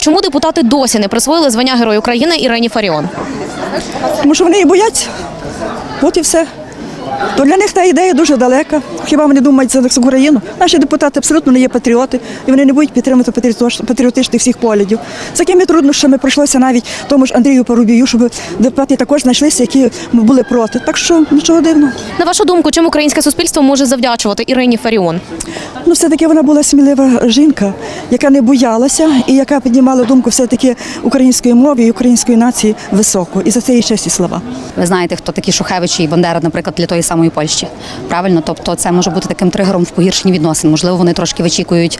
Чому депутати досі не присвоїли звання Герой України Ірені Фаріон? Тому що вони її бояться. От і все. То для них та ідея дуже далека. Хіба вони думають за Україну? Наші депутати абсолютно не є патріоти, і вони не будуть підтримувати патріотичних всіх поглядів. З якими труднощами прийшлося навіть тому ж Андрію Порубію, щоб депутати також знайшлися, які були проти. Так що нічого дивного. На вашу думку, чим українське суспільство може завдячувати Ірині Фаріон? Ну, все-таки вона була смілива жінка, яка не боялася і яка піднімала думку все-таки української мови і української нації високо. І за це їй честь і слава. Ви знаєте, хто такі Шухевичі і Бандера, наприклад, для тої самої Польщі. Правильно? Тобто це може бути таким тригером в погіршенні відносин. Можливо, вони трошки вичікують.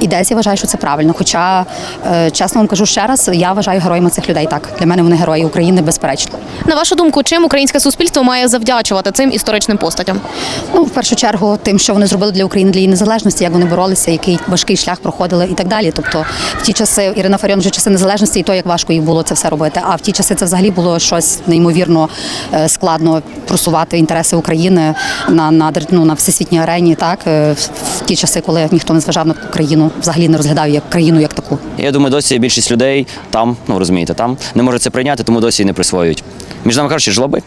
І десь я вважаю, що це правильно. Хоча, е, чесно вам кажу ще раз, я вважаю героями цих людей так. Для мене вони герої України, безперечно. На вашу думку, чим українське суспільство має завдячувати цим історичним постатям? Ну, в першу чергу, тим, що вони зробили для України, для її незалежності, як вони боролися, який важкий шлях проходили і так далі. Тобто, в ті часи Ірина Фаріон вже часи незалежності, і то як важко їй було це все робити. А в ті часи це взагалі було щось неймовірно е, складно просувати інтереси України на, на, ну, на всесвітній арені. Так е, в, ті часи, коли ніхто не зважав на Україну, взагалі не розглядав як країну як таку. Я думаю, досі більшість людей там, ну розумієте, там не може це прийняти, тому досі не присвоюють. Між нами кажучи, жлоби.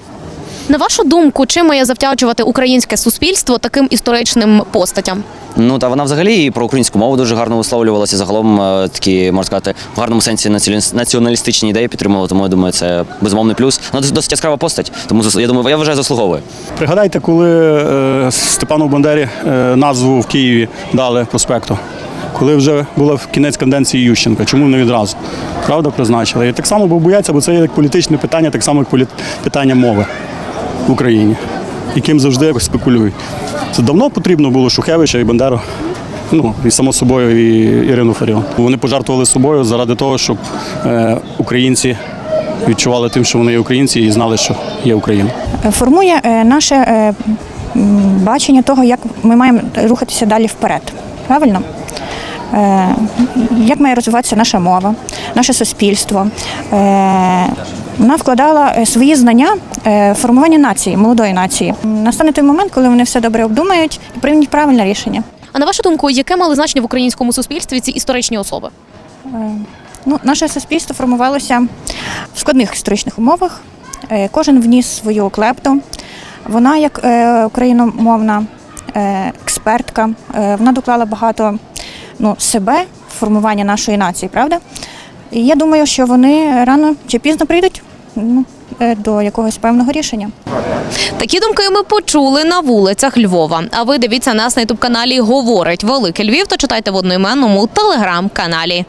На вашу думку, чим має завдячувати українське суспільство таким історичним постатям? Ну та вона взагалі і про українську мову дуже гарно висловлювалася. Загалом е, такі можна сказати, в гарному сенсі націоналістичні ідеї підтримувала. Тому я думаю, це безумовний плюс. Ну досить, досить яскрава постать. Тому зас- я думаю, я вважаю, заслуговує. Пригадайте, коли е, Степану Бандері е, назву в Києві дали проспекту. Коли вже була в кінець каденції Ющенка, чому не відразу? Правда, призначили. І так само бо бояться, бо це є як політичне питання, так само як полі- питання мови в Україні, яким завжди спекулюють. Це давно потрібно було Шухевича і Бандеру. Ну і само собою і Ірину Фаріон. Вони пожертвували собою заради того, щоб е, українці відчували тим, що вони є українці, і знали, що є Україна. формує е, наше е, бачення того, як ми маємо рухатися далі вперед. Правильно? Е, Як має розвиватися наша мова, наше суспільство. Е, Вона вкладала е, свої знання в формування нації, молодої нації. Настане той момент, коли вони все добре обдумають і приймуть правильне рішення. А на вашу думку, яке мали значення в українському суспільстві ці історичні особи? Ну, наше суспільство формувалося в складних історичних умовах. Кожен вніс свою клепту. Вона, як україномовна експертка, вона доклала багато ну, себе формування нашої нації, правда? І я думаю, що вони рано чи пізно прийдуть ну, е, до якогось певного рішення. Такі думки ми почули на вулицях Львова. А ви дивіться нас на ютуб каналі Говорить Великий Львів та читайте в одноіменному телеграм-каналі.